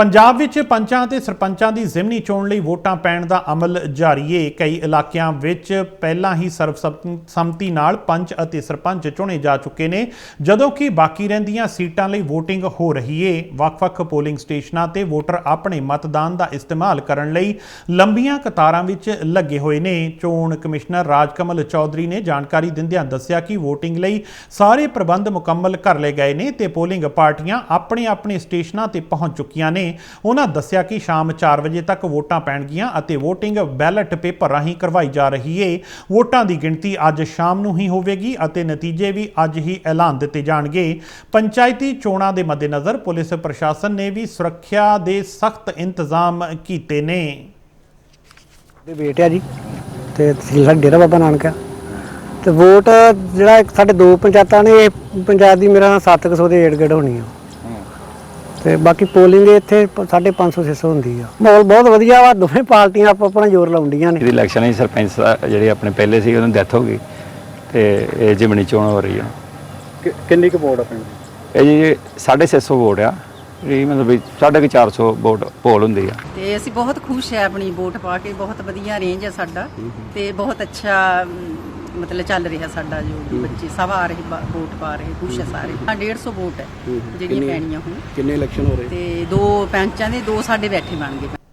ਪੰਜਾਬ ਵਿੱਚ ਪੰਚਾਂ ਤੇ ਸਰਪੰਚਾਂ ਦੀ ਜ਼ਿਮਨੀ ਚੋਣ ਲਈ ਵੋਟਾਂ ਪੈਣ ਦਾ ਅਮਲ ਜਾਰੀ ਏ। ਕਈ ਇਲਾਕਿਆਂ ਵਿੱਚ ਪਹਿਲਾਂ ਹੀ ਸਰਬਸੰਮਤੀ ਨਾਲ ਪੰਚ ਅਤੇ ਸਰਪੰਚ ਚੁਣੇ ਜਾ ਚੁੱਕੇ ਨੇ, ਜਦੋਂ ਕਿ ਬਾਕੀ ਰਹਿੰਦੀਆਂ ਸੀਟਾਂ ਲਈ VOTING ਹੋ ਰਹੀ ਏ। ਵੱਖ-ਵੱਖ ਪੋਲਿੰਗ ਸਟੇਸ਼ਨਾਂ ਤੇ ਵੋਟਰ ਆਪਣੇ ਮਤਦਾਨ ਦਾ ਇਸਤੇਮਾਲ ਕਰਨ ਲਈ ਲੰਬੀਆਂ ਕਤਾਰਾਂ ਵਿੱਚ ਲੱਗੇ ਹੋਏ ਨੇ। ਚੋਣ ਕਮਿਸ਼ਨਰ ਰਾਜਕਮਲ ਚੌਧਰੀ ਨੇ ਜਾਣਕਾਰੀ ਦਿੰਦਿਆਂ ਦੱਸਿਆ ਕਿ VOTING ਲਈ ਸਾਰੇ ਪ੍ਰਬੰਧ ਮੁਕੰਮਲ ਕਰ ਲਏ ਗਏ ਨੇ ਤੇ ਪੋਲਿੰਗ ਪਾਰਟੀਆਂ ਆਪਣੇ ਆਪਣੇ ਸਟੇਸ਼ਨਾਂ ਤੇ ਪਹੁੰਚ ਚੁੱਕੀਆਂ ਨੇ। ਉਹਨਾਂ ਦੱਸਿਆ ਕਿ ਸ਼ਾਮ 4 ਵਜੇ ਤੱਕ ਵੋਟਾਂ ਪੈਣਗੀਆਂ ਅਤੇ VOTING ਬੈਲਟ ਪੇਪਰ ਰਾਹੀਂ ਕਰਵਾਈ ਜਾ ਰਹੀ ਏ। ਵੋਟਾਂ ਦੀ ਗਿਣਤੀ ਅੱਜ ਸ਼ਾਮ ਨੂੰ ਹੀ ਹੋਵੇਗੀ ਅਤੇ ਨਤੀਜੇ ਵੀ ਅੱਜ ਹੀ ਐਲਾਨ ਦਿੱਤੇ ਜਾਣਗੇ। ਪੰਚਾਇਤੀ ਚੋਣਾਂ ਦੇ ਮੱਦੇਨਜ਼ਰ ਪੁਲਿਸ ਪ੍ਰਸ਼ਾਸਨ ਨੇ ਵੀ ਸੁਰੱਖਿਆ ਦੇ ਸਖਤ ਇੰਤਜ਼ਾਮ ਕੀਤੇ ਨੇ। ਦੇ ਬੇਟੇ ਆ ਜੀ। ਤੇ ਤਹਿਸੀਲ ਸਾਡਾ ਡੇਰਾ ਬਾਬਾ ਨਾਨਕ ਤੇ ਵੋਟ ਜਿਹੜਾ ਇੱਕ ਸਾਡੇ ਦੋ ਪੰਚਾਇਤਾਂ ਨੇ ਇਹ ਪੰਚਾਇਤ ਦੀ ਮੇਰਾ 700 ਦੇ ਏੜ ਗੇੜ ਹੋਣੀ ਆ। ਤੇ ਬਾਕੀ ਪੋਲਿੰਗ ਇੱਥੇ 550 600 ਹੁੰਦੀ ਆ। ਮਾਹੌਲ ਬਹੁਤ ਵਧੀਆ ਵਾ ਦੋਵੇਂ ਪਾਰਟੀਆਂ ਆਪੋ ਆਪਣਾ ਜ਼ੋਰ ਲਾਉਂਦੀਆਂ ਨੇ। ਇਲੈਕਸ਼ਨ ਹੈ ਸਰਪੰਚ ਜਿਹੜੇ ਆਪਣੇ ਪਹਿਲੇ ਸੀ ਉਹਨਾਂ ਦੀ ਡੈਥ ਹੋ ਗਈ ਤੇ ਇਹ ਜਿਮਣੀ ਚੋਣ ਹੋ ਰਹੀ ਆ। ਕਿ- ਕਿੰਨੀ ਕੁ ਵੋਟ ਆ ਪਿੰਡ ਦੀ? ਇਹ ਜੀ 650 ਵੋਟ ਆ। ਇਹ ਮਤਲਬ ਵੀ 450 ਵੋਟ ਪੋਲ ਹੁੰਦੀ ਆ। ਤੇ ਅਸੀਂ ਬਹੁਤ ਖੁਸ਼ ਹੈ ਆਪਣੀ ਵੋਟ ਪਾ ਕੇ ਬਹੁਤ ਵਧੀਆ ਰੇਂਜ ਹੈ ਸਾਡਾ ਤੇ ਬਹੁਤ ਅੱਛਾ ਅਮ, ਮਤਲਬ ਚੱਲ ਰਿਹਾ ਸਾਡਾ ਜੋ ਵੀ ਬੱਚੇ ਸਭ ਆ ਰਹੇ ਬ- ਵੋਟ ਪਾ ਰਹੇ ਖੁਸ਼ ਹੈ। ਸਾਰੇ। ਹਾਂ 150 ਵੋਟ ਹੈ ਜਿਹੜੀਆਂ ਪੈਣੀਆਂ ਹੁਣ। ਕਿੰਨੇ ਇਲੈਕਸ਼ਨ ਹੋ ਰਹੇ? ਤੇ ਦੋ ਪੈਂਚਾਂ ਦੇ ਦੋ ਸਾਡੇ ਬੈਠੇ ਬਣ ਗਏ।